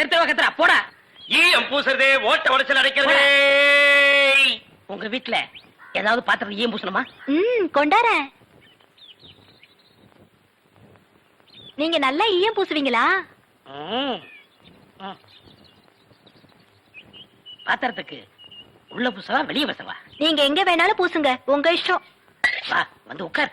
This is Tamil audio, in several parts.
தெரு தெருவா கத்துறா போடா. ஈயம் பூசுறது ஓட்ட உடைச்சல் அடைக்கிறது. உங்க வீட்டுல ஏதாவது பாத்திரம் ஏன் பூசணுமா? ம் கொண்டாரேன். நீங்க நல்லா ஈயம் பூசுவீங்களா. பாத்திரத்துக்கு உள்ள பூசவா வெளிய பூசவா? நீங்க எங்க வேணாலும் பூசுங்க. உங்க இஷ்டம். வா வந்து உட்கார்.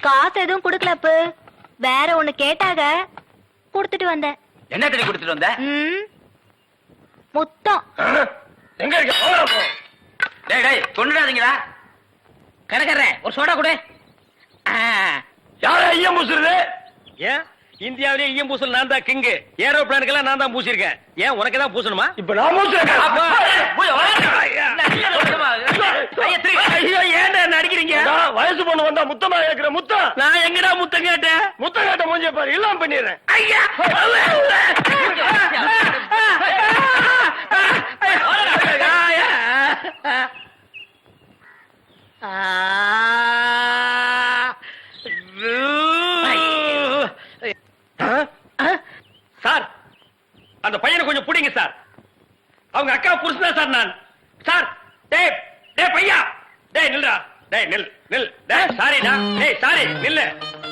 காசு எதுவும் குடுக்கலப்பு வேற ஒண்ணு கேட்டாக கொடுத்துட்டு வந்தேன். என்ன தடி கொடுத்துட்டு வந்த? ம் முத்தம். எங்க இருக்க? டேய் டேய் கொண்டுடாதீங்களா கடைக்காரரே, ஒரு சோடா கொடு. ஆ, யார ஈயம் பூசுறது? ஏன்? இந்தியாவிலே ஈயம் பூசல் நான் தான் கிங்கு ஏரோப்ளானுக்கெல்லாம் நான் தான் பூசிருக்கேன் ஏன் உனக்கு தான் பூசணுமா இப்ப நான் என்ன அடிக்கிறீங்க வயசு பொண்ணு வந்தா முத்தமா கேக்குற முத்தம் நான் எங்கடா முத்தம் கேட்டேன் முத்தம் கேட்ட மூஞ்சிய பாரு இல்லாம பண்ணிடுறேன் ஐயா சார் அந்த பையனை கொஞ்சம் புடிங்க சார் அவங்க அக்கா புருஷன் சார் நான். சார் டேய் டேய் பையா. டேய் நில்றா. டேய் நில் நில். டேய் சாரிடா டேய் சாரி நில்லு.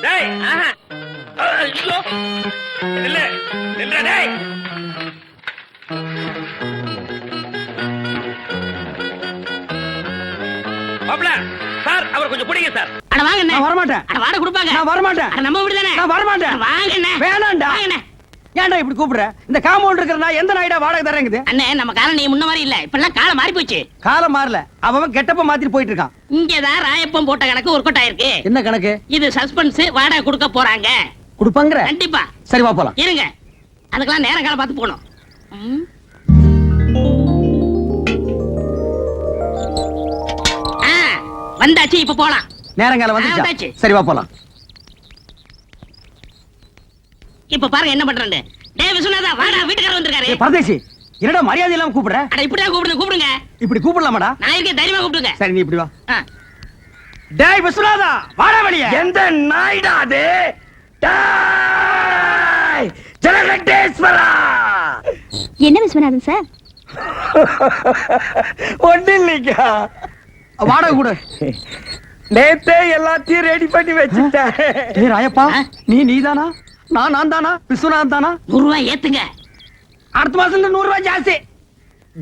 டேய். ஆஹா. ஐயோ. நில்லு நில்றா டேய். மாப்ள சார் அவர் கொஞ்சம் புடிங்க சார். அட வாங்க. நான் வரமாட்டேன். அட வாடகை கொடுப்பாங்க. நான் வரமாட்டேன். அட நம்ம வீடு தானே. நான் வரமாட்டேன். வாங்க அண்ணே. வேணாம்டா. வாங்க. ஏன்டா இப்படி கூப்பிடுற? இந்த காம்பவுண்ட் இருக்கிற நான் எந்த நாயிடா வாடகை தரேங்குது அண்ணே நம்ம காலம் நீ முன்ன மாதிரி இல்ல. இப்பெல்லாம் காலம் மாறி போச்சு காலம் மாறல. அவன் கெட்டப்ப மாத்திட்டு போயிட்டு இருக்கான் இங்கதான் ராயப்பம் போட்ட கணக்கு ஒர்க் அவுட் ஆயிருக்கு என்ன கணக்கு? இது சஸ்பென்ஸ் வாடகை கொடுக்க போறாங்க. கொடுப்பாங்கற? கண்டிப்பா. சரி வா போலாம். இருங்க. அதுக்கெல்லாம் நேரம் காலம் பார்த்து போகணும். ம். ஆ, வந்தாச்சு இப்ப போலாம். நேரங்காலம் வந்தாச்சு. வந்துச்சா. சரி வா போலாம். இப்ப பாருங்க என்ன பண்றேன்னு. டேய் விஸ்வநாதா வாடா வீட்டுக்காரர் வந்திருக்காரு. ஏய், பரதேசி என்னடா மரியாதை இல்லாம கூப்பிடுற? அட இப்படிதான் கூப்பிடுங்க கூப்பிடுங்க. இப்படி கூப்பிடலாமாடா? நான் இருக்கேன் தைரியமா கூப்பிடுங்க. சரி நீ இப்படி வா. டேய் விஸ்வநாதா வாடா வெளிய. எந்த நாய்டா அது? டேய் ஜலகண்டேஸ்வரா என்ன விஸ்வநாதன் சார்? ஒண்ணு இல்லைங்க வாடகை கொடு. நேத்தே எல்லாத்தையும் ரெடி பண்ணி வச்சுட்டேன். டேய் ராயப்பா? நீ நீதானா? நான் நான் தானா? விஸ்வநாதன் தானா? நூறு ரூபாய் ஏத்துங்க. அடுத்த மாசம் நூறு ரூபாய் ஜாஸ்தி.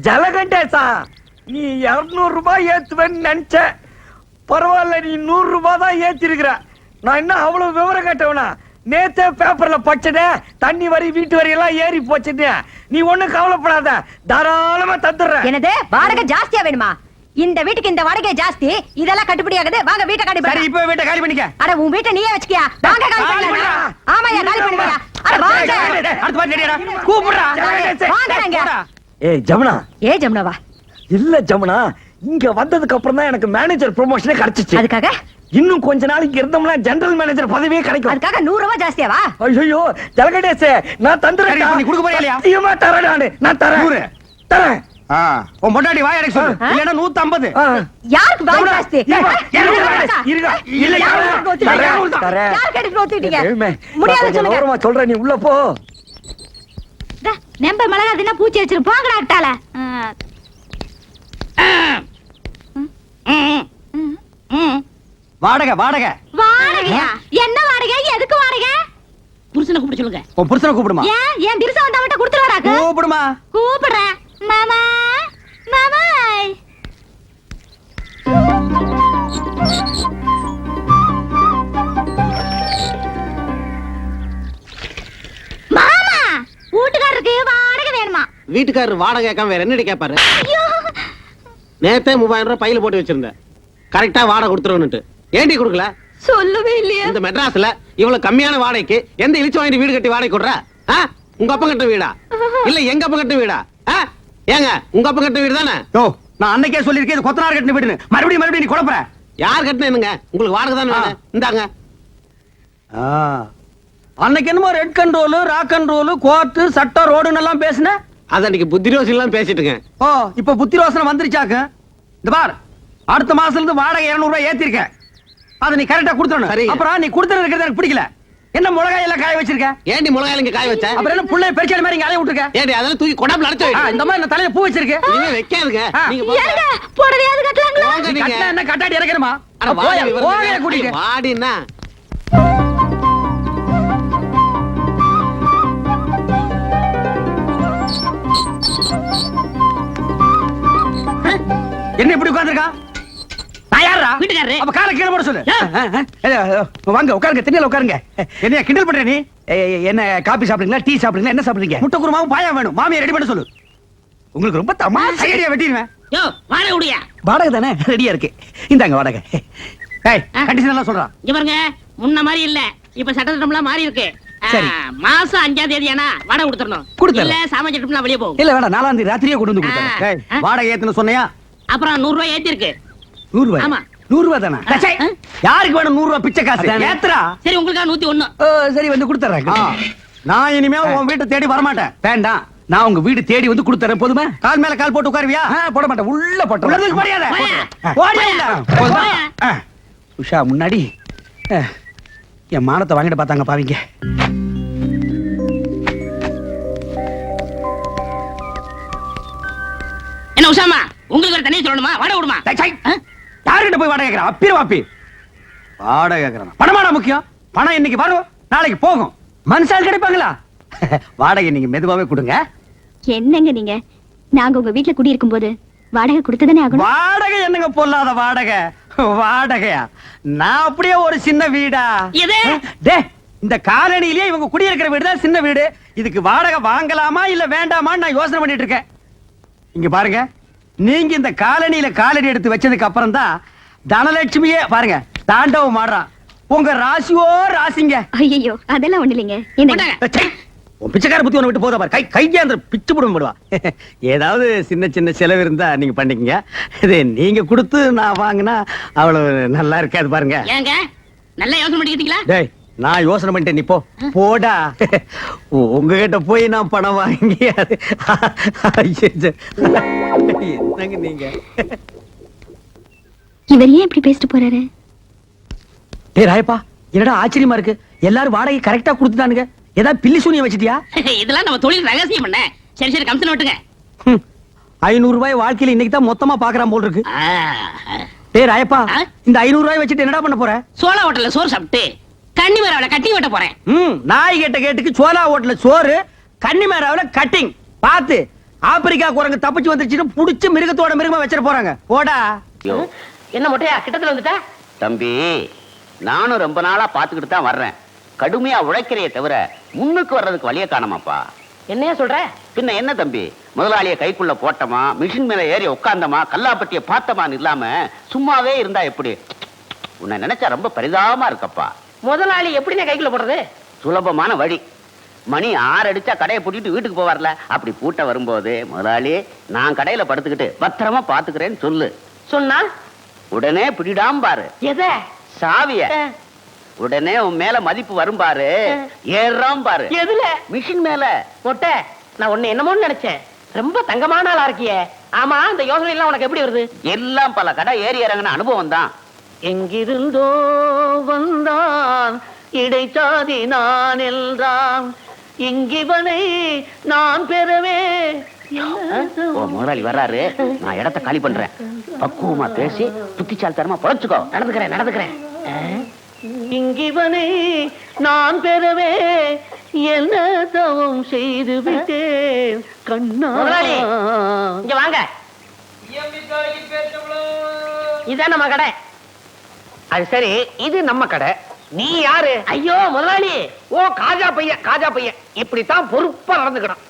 ஜலகண்டேசா நீ இருநூறு ரூபாய் ஏத்துவேன்னு நினைச்ச. பரவாயில்ல நீ நூறு ரூபாய் தான் ஏத்திருக்கிற. நான் என்ன அவ்வளவு விவரம் கேட்டவனா? நேத்தே பேப்பர்ல படிச்சதே தண்ணி வரி வீட்டு வரி எல்லாம் ஏறி போச்சுன்னு. நீ ஒண்ணும் கவலைப்படாத. தாராளமா தந்துடுறேன். என்னது? வாடகை ஜாஸ்தியா வேணுமா? இந்த வீட்டுக்கு இந்த வாடகை ஜாஸ்தி. இதெல்லாம் கட்டுப்படி ஆகுது. வாங்க வீட்டை காலி சரி பண்ணு இப்ப வீட்டை காலி பண்ணிக்க. அட உன் வீட்டை நீயே வச்சுக்கியா? வாங்க காலி பண்ணலாம். ஆமாயா காலி பண்ணுங்க அட வாங்க. அடுத்த மாதிரி ரெடியாடா கூப்பிடுறா. வாங்குறாங்க. ஏய் ஜமுனா. ஏ ஜமுனாவா? இல்ல ஜமுனா. இங்க வந்ததுக்கு அப்புறம் தான் எனக்கு மேனேஜர் ப்ரொமோஷனே கிடைச்சிச்சு. அதுக்காக? இன்னும் கொஞ்ச நாளைக்கு இருந்தோம்னா ஜெனரல் மேனேஜர் பதவியே கிடைக்கும். அதுக்காக நூறு ரூபாய் ஜாஸ்தியாவா? ஐயோ ஜலகடேசே நான் தந்துறேன் நீ கொடுக்க போறியா இல்லையா? சத்தியமா தரேன் நானு. நான் தரேன். தரேன். உன் பொண்டாட்டி வாய் அடைக்க சொல்லு. ஆ? இல்லன்னா நூத்தி ஐம்பது ஆ. யாருக்கு வாய் ஜாஸ்தி இருங்க. இல்ல, யார் கேட்டு ஒத்துட்டீங்க? முடியாது சொல்லுங்க. ஓரமா சொல்றேன். நீ உள்ள போ. நம்ப மிளகா தின்னா பூச்சி வச்சிரு. போங்கடா அட்டால. வாடகை வாடகை. வாடகையா? என்ன வாடகை? எதுக்கு வாடகை? புருஷனை கூப்பிட சொல்லுங்க. உன் புருஷனை கூப்பிடுமா? ஏன்? என் திருசா வந்தா மட்டும் கொடுத்துருவாராக்கு கூப்பிடுமா? கூப்பிடுறேன். வீட்டுக்காரர் வாடகை கேட்காம வேற என்னடி கேட்பாரு நேத்தே மூவாயிரம் ரூபாய் பையில போட்டு வச்சிருந்தேன் கரெக்டா வாடகை கொடுத்துருவனுட்டு ஏண்டி கொடுக்கல? சொல்லவே இல்லையா. இந்த மெட்ராஸ்ல இவ்வளவு கம்மியான வாடகைக்கு எந்த இழிச்சு வாங்கி வீடு கட்டி வாடகை கொடுற? ஆ? உங்க அப்பா கட்ட வீடா? இல்ல எங்க அப்பா கட்ட வீடா? ஆ? ஏங்க உங்க அப்பா கட்ட வீடு தானே? யோ நான் அன்னைக்கே சொல்லியிருக்கேன் இது கொத்தனார் கட்டின வீடுன்னு. மறுபடியும் மறுபடியும் நீ குழப்புற யார் கட்டினேனுங்க உங்களுக்கு வாடகை தானே வேணும். இந்தாங்க. அன்னைக்கு என்னமோ red control rock control court சட்டம் ரோடுன்னு எல்லாம் பேசுன? அது அன்னைக்கு புத்தி ரோசி எல்லாம் பேசிட்டுங்க ஓ இப்ப புத்தி ரோசனை வந்துருச்சாக்கு இந்த பார் அடுத்த மாசத்துல இருந்து வாடகை 200 ரூபாய் ஏத்திருக்கேன் அதை நீ கரெக்டா கொடுத்துடணும் சரிங்க. அப்புறம் நீ கொடுத்துட்டு இருக்கிறது எனக்கு பிடிக்கல என்ன மிளகாய் எல்லாம் காய வச்சிருக்க ஏண்டி மிளகாயில இங்க காய வச்ச அப்புறம் என்ன புள்ளைய பெருச்சாடி மாதிரி இங்க அலைய விட்டுருக்க ஏண்டி அதெல்லாம் தூக்கி கொடாப்புல அடைச்சு ஆ. இந்த மாதிரி நான் தலையில பூ வச்சிருக்கேன் இனிமே வைக்காதுங்க ஆ. நீங்க போங்க. ஏங்க புடவையாவது கட்டலாங்களா போங்க நீ நீங்க. கட்டினா என்ன கட்டாடி இறக்கணுமா அட போயா, வாடி விவரம் போயா தெரியாது. கூட்டிட்டு வாடின்னா என்ன இப்படி உட்கார்ந்திருக்கா? நான் யாரா வீட்டுக்காரரு. அப்ப காலை கீழே போட சொல்லு. வாங்க உட்காருங்க திண்ணையில உட்காருங்க. என்னைய கிண்டல் பண்ற நீ? என்ன காபி சாப்பிடுறீங்களா டீ சாப்பிடுறீங்களா என்ன சாப்பிடுறீங்க? முட்டை குருமாவும் பாயா வேணும். மாமியை ரெடி பண்ண சொல்லு. உங்களுக்கு ரொம்ப தமாஷா ஐடியா வெட்டிடுவேன் யோ வாடகை வாடகை தானே? ரெடியா இருக்கு. இந்தாங்க வாடகை. ஏய் கண்டிஷன் எல்லாம் சொல்றான் இங்க பாருங்க முன்ன மாதிரி இல்ல. இப்ப சட்டத்திட்டம்லாம் மாறி இருக்கு. மாசம் அஞ்சாம் தேதி ஆனா வாடகை கொடுத்துடணும். கொடுத்துடலாம். இல்ல சாமான் சட்டம்லாம் வெளியே போகும் இல்ல வேணாம் நாலாம் தேதி ராத்திரியே கொண்டு வந்து கொடுத்தேன் வாடகை ஏத்துன சொன்னையா? அப்புறம் நூறு ரூபாய் ஏத்தி இருக்கு நூறு ரூபாய் ஆமா. நூறு ரூபாய் தானே யாருக்கு வேணும் நூறு ரூபாய் பிச்சை காசு. ஏத்துறா. சரி உங்களுக்கா நூத்தி ஒண்ணு. ஓ, சரி வந்து கொடுத்துறேன் நான் இனிமே உன் வீட்டை தேடி வரமாட்டேன். வேண்டாம். நான் உங்க வீடு தேடி வந்து கொடுத்துறேன் போதுமா? கால் மேல கால் போட்டு உட்காருவியா? போட மாட்டேன். உள்ள போட்டு மரியாதை. உஷா முன்னாடி என் மானத்தை வாங்கிட்டு பார்த்தாங்க பாவிங்க. என்ன உஷாமா? உங்களுக்கு ஒரு தனியா சொல்லணுமா? வாடகை விடுமா. யாருகிட்ட போய் வாடகை கேட்கறான் அப்பிர வாப்பி. வாடகை கேட்கறான் பணமாடா முக்கியம். பணம் இன்னைக்கு வரும். நாளைக்கு போகும். மனுஷால் கிடைப்பாங்களா? வாடகை நீங்க மெதுவாவே கொடுங்க. என்னங்க நீங்க? நாங்க உங்க வீட்டுல குடியிருக்கும் போது வாடகை கொடுத்துதானே ஆகணும்? வாடகை என்னங்க பொல்லாத வாடகை? வாடகையா? நான் அப்படியே ஒரு சின்ன வீடா? எது? டே இந்த காலனிலேயே இவங்க குடியிருக்கிற வீடு தான் சின்ன வீடு. இதுக்கு வாடகை வாங்கலாமா இல்ல வேண்டாமான்னு நான் யோசனை பண்ணிட்டு இருக்கேன். இங்க பாருங்க. நீங்க இந்த காலனியில காலடி எடுத்து வச்சதுக்கு அப்புறம் தான் தனலட்சுமியே பாருங்க தாண்டவம் ஆடுறான் உங்க ராசியோ ராசிங்க. ஐயோ அதெல்லாம் ஒண்ணு இல்லைங்க. உன் பிச்சைக்கார புத்தி ஒண்ணு விட்டு போதா பாரு. கை கையாந்திர பிச்சு போடும் போடுவா. ஏதாவது சின்ன சின்ன செலவு இருந்தா நீங்க பண்ணிக்கங்க. இது நீங்க கொடுத்து நான் வாங்கினா அவ்வளவு நல்லா இருக்காது பாருங்க. ஏங்க நல்லா யோசனை பண்ணிக்கிட்டீங்களா? டேய் நான் யோசனை பண்ணிட்டேன் நீ போ. போடா. உங்ககிட்ட போய் நான் பணம் வாங்கி ஐயோ, என்னங்க நீங்க? இவர் ஏன் இப்படி பேசிட்டு போறாரு? டேய் ராயப்பா என்னடா ஆச்சரியமா இருக்கு? எல்லாரும் வாடகை கரெக்டா கொடுத்துட்டானுங்க. ஏதாவது பில்லி சூனியம் வச்சிட்டியா? இதெல்லாம் நம்ம தொழில் ரகசியம் பண்ண சரி சரி கம்சன் விட்டுங்க ஐநூறு ரூபாய் வாழ்க்கையில இன்னைக்கு தான் மொத்தமா பாக்குறான் போல் இருக்கு. டேய் ராயப்பா? இந்த ஐநூறு ரூபாய் வச்சுட்டு என்னடா பண்ண போற? சோளா ஹோட்டல்ல சோறு சாப்பிட்டு கன்னி மரவளை கட்டி வெட்ட போறேன். ம் நாய் கேட்ட கேட்டுக்கு சோலா ஹோட்டல்ல சோறு கன்னிமேராவுல கட்டிங் பாத்து ஆப்பிரிக்கா குரங்கு தப்பிச்சு வந்துருச்சுன்னு புடிச்சு மிருகத்தோட மிருகமா வச்சிட போறாங்க. போடா. என்ன மொட்டையா? கிட்டத்துல வந்துட்டா? தம்பி நானும் ரொம்ப நாளா பாத்துக்கிட்டு தான் வர்றேன். கடுமையா உழைக்கிறைய தவிர முன்னுக்கு வர்றதுக்கு வழிய காணமாப்பா. என்னையா சொல்ற? பின்ன என்ன தம்பி? முதலாளிய கைக்குள்ள போட்டமா மிஷின் மேல ஏறி உட்காந்தமா கல்லாப்பட்டிய பார்த்தமான்னு இல்லாம சும்மாவே இருந்தா எப்படி? உன்னை நினைச்சா ரொம்ப பரிதாபமா இருக்கப்பா. முதலாளி எப்படிண்ணே கைக்குள்ள போடுறது? சுலபமான வழி. மணி ஆறு அடிச்சா கடையை பூட்டிட்டு வீட்டுக்கு போவார்ல? அப்படி பூட்ட வரும்போது முதலாளி நான் கடையில படுத்துக்கிட்டு பத்திரமா பாத்துக்கிறேன்னு சொல்லு. சொன்னா உடனே பிடிடாம பாரு. எத? சாவிய. உடனே உன் மேல மதிப்பு வரும் பாரு. ஏறாம் பாரு. எதுல? மிஷின் மேல. மொட்டை நான் உன்னை என்னமோன்னு நினைச்சேன். ரொம்ப தங்கமான ஆளா இருக்கியே. ஆமா இந்த யோசனை எல்லாம் உனக்கு எப்படி வருது? எல்லாம் பல கடை ஏறி இறங்கின அனுபவம் தான். எங்கிருந்தோ வந்தான் இடைச்சாதி நான் என்றான். இங்கிவனை நான் பெறவே முதலாளி வர்றாரு. நான் இடத்த காலி பண்றேன். பக்குவமா பேசி புத்திச்சாலித்தனமா பொழைச்சுக்கோ. நடந்துக்கிறேன் நடந்துக்கிறேன். இங்கிவனை நான் பெறவே என்ன தவம் செய்து விட்டேன் கண்ணா இங்க வாங்க. இதான் நம்ம கடை. அது சரி இது நம்ம கடை. நீ யாரு? ஐயோ முதலாளி. ஓ காஜா பையன் காஜா பையன். இப்படித்தான் பொறுப்பா நடந்துக்கணும்.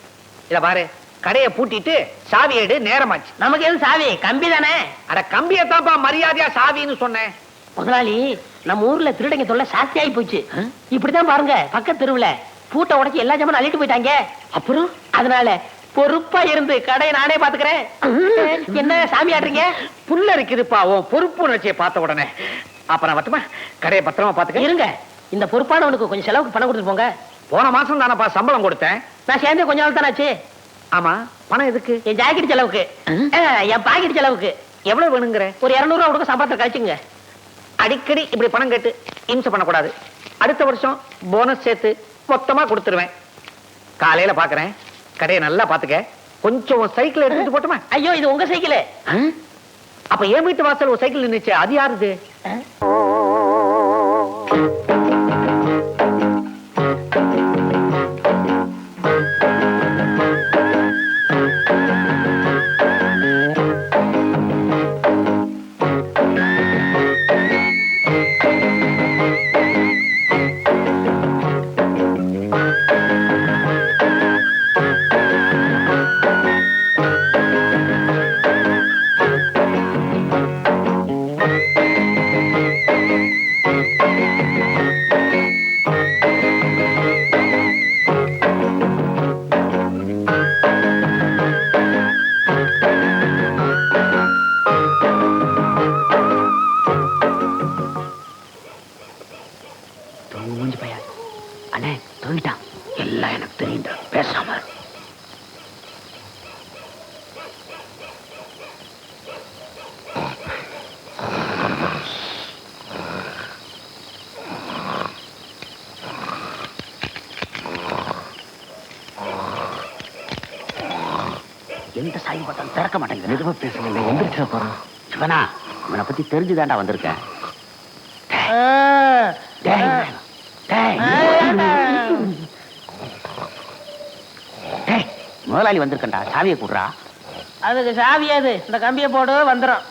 இத பாரு கடையை பூட்டிட்டு சாவி எடு நேரமாச்சு. நமக்கு எது சாவி? கம்பி தானே? அட கம்பியத்தான்ப்பா மரியாதையா சாவின்னு சொன்னேன். முதலாளி நம்ம ஊர்ல திருடங்க தொல்லை சாஸ்தி ஆகி போச்சு. இப்படிதான் பாருங்க பக்கத்து தெருவுல. பூட்டை உடைச்சு எல்லா ஜாமான் அள்ளிட்டு போயிட்டாங்க. அப்புறம்? அதனால பொறுப்பா இருந்து கடையை நானே பாத்துக்கிறேன். என்ன சாமி ஆடுறீங்க? புல்ல இருக்குதுப்பா உன் பொறுப்பு உணர்ச்சியை பார்த்த உடனே. அப்ப நான் மட்டுமா கடையை பத்திரமா பாத்துக்க இருங்க இந்த பொறுப்பானவனுக்கு கொஞ்சம் செலவுக்கு பணம் கொடுத்துட்டு போங்க. போன மாசம் தானப்பா சம்பளம் கொடுத்தேன். நான் சேர்ந்து கொஞ்ச நாள் தானே ஆச்சு ஆமா பணம் எதுக்கு? என் ஜாக்கெட் செலவுக்கு. என் பாக்கெட் செலவுக்கு. எவ்வளவு வேணுங்கிற? ஒரு இருநூறு ரூபா கொடுக்க சம்பளத்தை கழிச்சுங்க. அடிக்கடி இப்படி பணம் கேட்டு இம்சை பண்ணக்கூடாது. அடுத்த வருஷம் போனஸ் சேர்த்து மொத்தமா கொடுத்துருவேன். காலையில பாக்குறேன். கடையை நல்லா பாத்துக்க. கொஞ்சம் சைக்கிள் எடுத்துட்டு போட்டுமா? ஐயோ இது உங்க சைக்கிள் அப்ப என் வீட்டு வாசல் ஒரு சைக்கிள் நின்னுச்சு. அது யாருது எந்த சாய் பார்த்தாலும் திறக்க மாட்டேங்குது மெதுவா பேசுங்க எந்திரிச்சு போறான். சிவனா இவனை பத்தி தெரிஞ்சுதான்டா வந்திருக்கேன். டேய், டேய். டேய், முதலாளி வந்திருக்கண்டா சாவியை கூடுறா. அதுக்கு சாவி அது. இந்த கம்பியை போடு வந்துடும்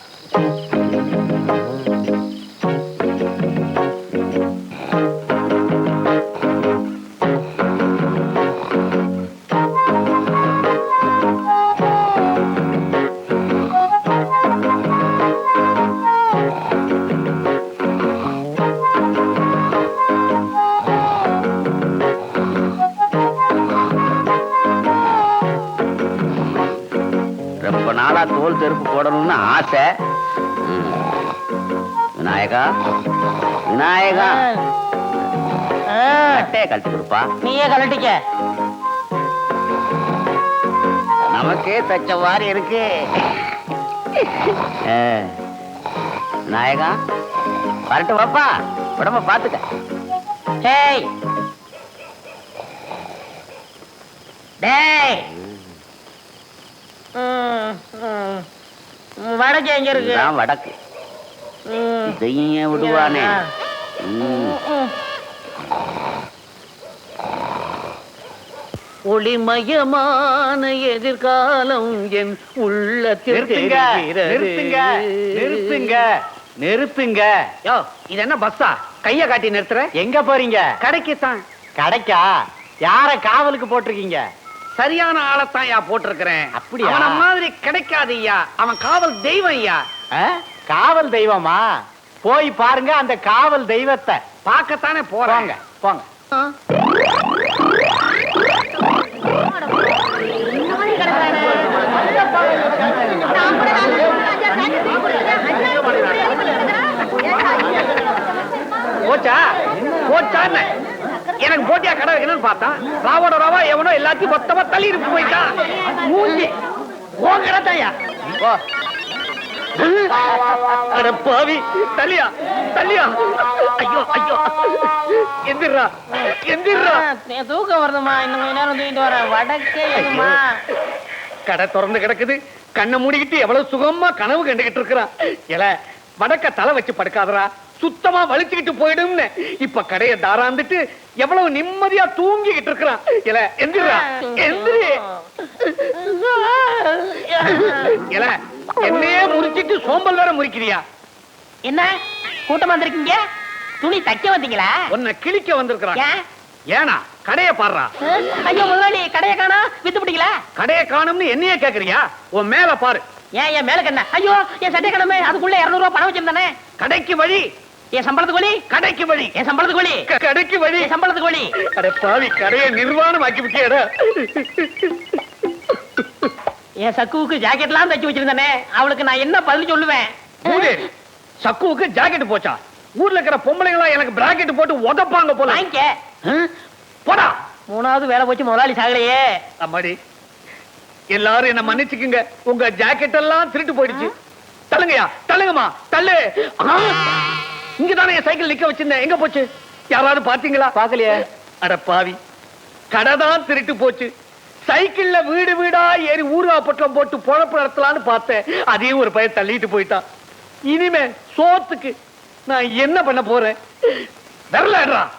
விநாயகா. கட்டையை கழட்டி கொடுப்பா. நீயே கலட்டிக்க நமக்கே தச்ச மாதிரி இருக்கு. ஆ. விநாயகா வரட்டு வாப்பா. உடம்ப பாத்துக்க. டேய். டேய். வடக்கு எங்க இருக்கு? வடக்கு. இதையும் ஏன் விடுவானே. ஒளிமயமான எதிர்காலம் என் உள்ளத்தில் நிறுத்துங்க. நிறுத்துங்க, நிறுத்துங்க, யோ இது என்ன பஸ்ஸா? கைய காட்டி நிறுத்துற? எங்க போறீங்க? கடைக்கு தான் கடைக்கா? யார காவலுக்கு போட்டிருக்கீங்க? சரியான ஆளைத்தான் யா போட்டிருக்கிறேன். அப்படியா? அவன மாதிரி கிடைக்காது ஐயா அவன் காவல் தெய்வம் ஐயா ஆ? காவல் தெய்வமா? போய் பாருங்க அந்த காவல் தெய்வத்தை. பார்க்கத்தானே போறாங்க போங்க போங்க. போச்சா? போச்சான்னு. எனக்கு போட்டியா கடை வைக்கணும்னு பார்த்தான் ராவோட ராவா எவனோ எல்லாத்தையும் மொத்தமா தள்ளி இருக்கு போயிட்டான். மூஞ்சி. உன் கடை தான்யா போ. அட பாவி தள்ளியா தள்ளியா. ஐயோ ஐயோ. எந்திரா எந்திரா தூக்கம் வருதுமா இன்னும் கொஞ்ச நேரம் தூங்கிட்டு வரேன் வடக்கே எதுமா கடை திறந்து கிடக்குது. கண்ணை மூடிக்கிட்டு எவ்வளவு சுகமா கனவு கண்டுகிட்டு இருக்கிறான். எல வடக்க தலை வச்சு படுக்காதடா. சுத்தமா வலிச்சுக்கிட்டு போயிடும்னு. இப்ப கடைய தாராந்துட்டு எவ்வளவு நிம்மதியா தூங்கிக்கிட்டு இருக்கிறான். எல எந்திரா. எந்திரி எல என்னையே முறிச்சிட்டு சோம்பல் வேற முறிக்கிறியா? என்ன? கூட்டமா வந்திருக்கீங்க? துணி தைக்க வந்தீங்களா? உன்னை கிழிக்க வந்திருக்கிறான். ஏன்? கடைய பாடுறா. ஐயோ முதலாளி கடையை காணா? வித்து பிடிக்கல? கடைய காணும்னு என்னையே கேக்குறியா? உன் மேல பாரு. ஏன் என் மேல கண்ண? ஐயோ என் சட்டை கடமை அதுக்குள்ள இருநூறு ரூபாய் பணம் வச்சிருந்தானே. கடைக்கு வழி. என் சம்பளத்துக்கு வழி? கடைக்கு வழி. என் சம்பளத்துக்கு வழி? கடைக்கு வழி. சம்பளத்துக்கு வழி? அட பாவி கடையை நிர்வாணம் ஆக்கி விட்டியடா. என் சக்குவுக்கு ஜாக்கெட்லாம் தச்சு வச்சிருந்தானே அவளுக்கு நான் என்ன பதில் சொல்லுவேன்? மூதேவி, சக்குவுக்கு ஜாக்கெட் போச்சா? ஊர்ல இருக்கிற பொம்பளைங்களா எனக்கு பிராக்கெட் போட்டு உதப்பாங்க போல. வாங்கிக்க? போடா. மூணாவது வேலை போச்சு முதலாளி சாகலையே. அம்மாடி எல்லாரும் என்ன மன்னிச்சுக்குங்க. உங்க ஜாக்கெட் எல்லாம் திருட்டு போயிடுச்சு. தள்ளுங்கயா தள்ளுங்கம்மா தள்ளு! இங்கதானே என் சைக்கிள் நிக்க வச்சிருந்தேன். எங்க போச்சு? யாராவது பாத்தீங்களா பாக்கலையே அட பாவி கடை தான் திருட்டு போச்சு. சைக்கிள்ல வீடு வீடா ஏறி ஊருகா பட்டம் போட்டு பொழப்பு நடத்தலாம்னு பார்த்தேன். அதையும் ஒரு பையன் தள்ளிட்டு போயிட்டான். இனிமே சோத்துக்கு நான் என்ன பண்ண போறேன்? வரலடா